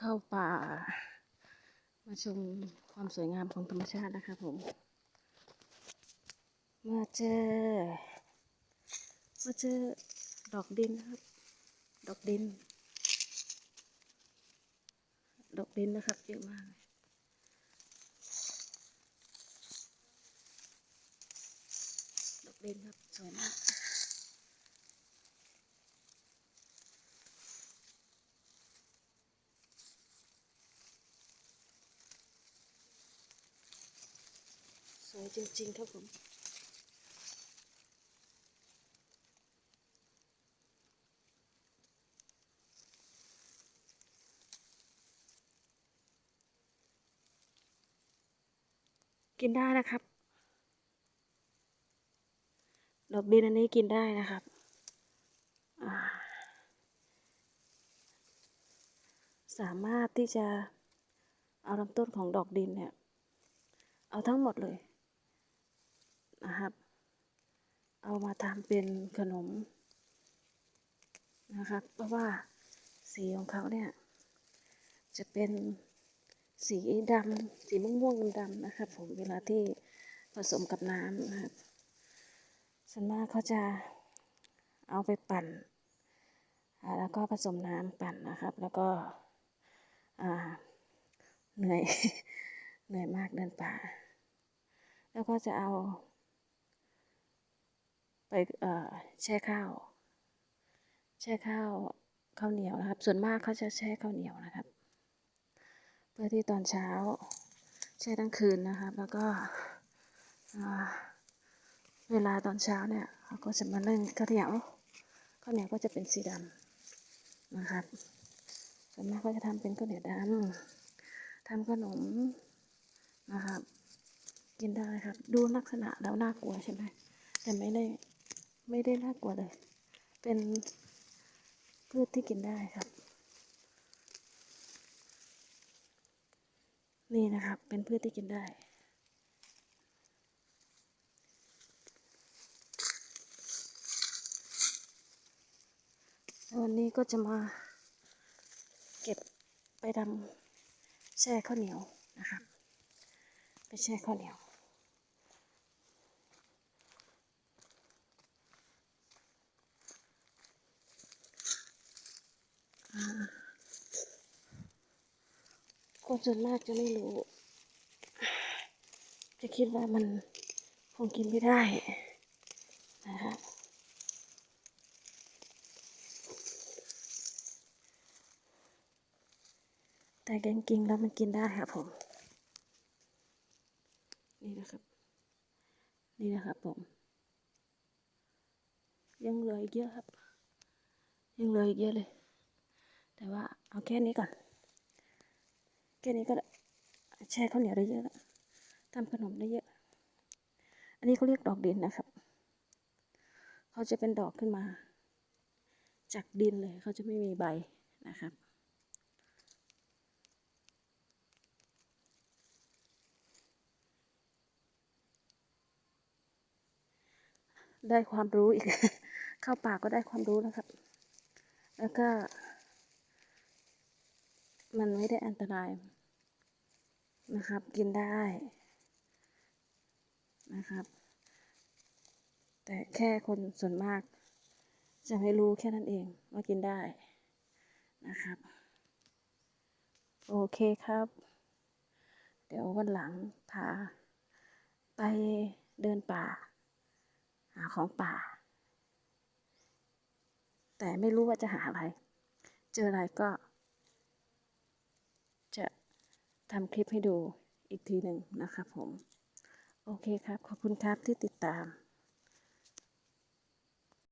เข้าป่า มาชมความสวยงามของธรรมชาตินะคะผม มาเจอ มาเจอดอกดินครับ ดอกดิน ดอกดินนะครับเยอะมากเลยดอกดินครับสวยมาก วยจริงๆครับผมกินได้นะครับ ดอกดินอันนี้กินได้นะครับ สามารถที่จะเอาลำต้นของดอกดินเนี่ย เอาทั้งหมดเลย นะครับ เอามาทำเป็นขนมนะครับ เพราะว่าสีของเขาเนี่ย จะเป็นสีดำสีม่วงๆดำๆนะครับผมเวลาที่ผสมกับน้ำนะครับส่วนมากเขาจะเอาไปปั่นแล้วก็ผสมน้ำปั่นนะครับ แล้วก็เหนื่อยเหนื่อยมากเดินป่า แล้วก็จะเอา ไปแช่ข้าว แช่ข้าวข้าวเหนียวนะครับ ส่วนมากเขาจะแช่ข้าวเหนียวนะครับ เพื่อที่ตอนเช้า แช่ทั้งคืนนะครับ แล้วก็เวลาตอนเช้าเนี่ยเขาก็จะมานึ่งข้าวเหนียวข้าวเหนียวก็จะเป็นสีดำนะครับ ส่วนมากก็จะทำเป็นข้าวเหนียวดำทำขนมนะครับ กินได้ครับ ดูลักษณะแล้วน่ากลัวใช่ไหมแต่ไม่ได้ ไม่ได้น่ากลัวเลย เป็นพืชที่กินได้ครับ นี่นะครับ เป็นพืชที่กินได้ วันนี้ก็จะมาเก็บไปทำแช่ข้าวเหนียวนะครับ ไปแช่ข้าวเหนียว คนส่วนมากจะไม่รู้ จะคิดว่ามันคงกินไม่ได้นะครับแต่จริงแล้วมันกินได้ครับผม นี่นะครับ นี่นะครับผม ยังเหลืออีกเยอะครับ ยังเหลืออีกเยอะเลย แต่ว่าเอาแค่นี้ก่อน ค่นี้ก็แช่ข้าวเหนียวได้เยอะแล้วทำขนมได้เยอะ อันนี้เขาเรียกดอกดินนะครับ เขาจะเป็นดอกขึ้นมา จากดินเลยเขาจะไม่มีใบนะครับได้ความรู้อีก เข้าป่าก็ได้ความรู้นะครับ แล้วก็ มันไม่ได้อันตราย นะครับ กินได้นะครับ แต่แค่คนส่วนมาก จะไม่รู้แค่นั้นเองว่ากินได้นะครับ โอเคครับ เดี๋ยววันหลังพาไปเดินป่า หาของป่า แต่ไม่รู้ว่าจะหาอะไร เจออะไรก็ จะ ทำคลิปให้ดูอีกทีหนึ่งนะครับผม โอเคครับ ขอบคุณครับที่ติดตาม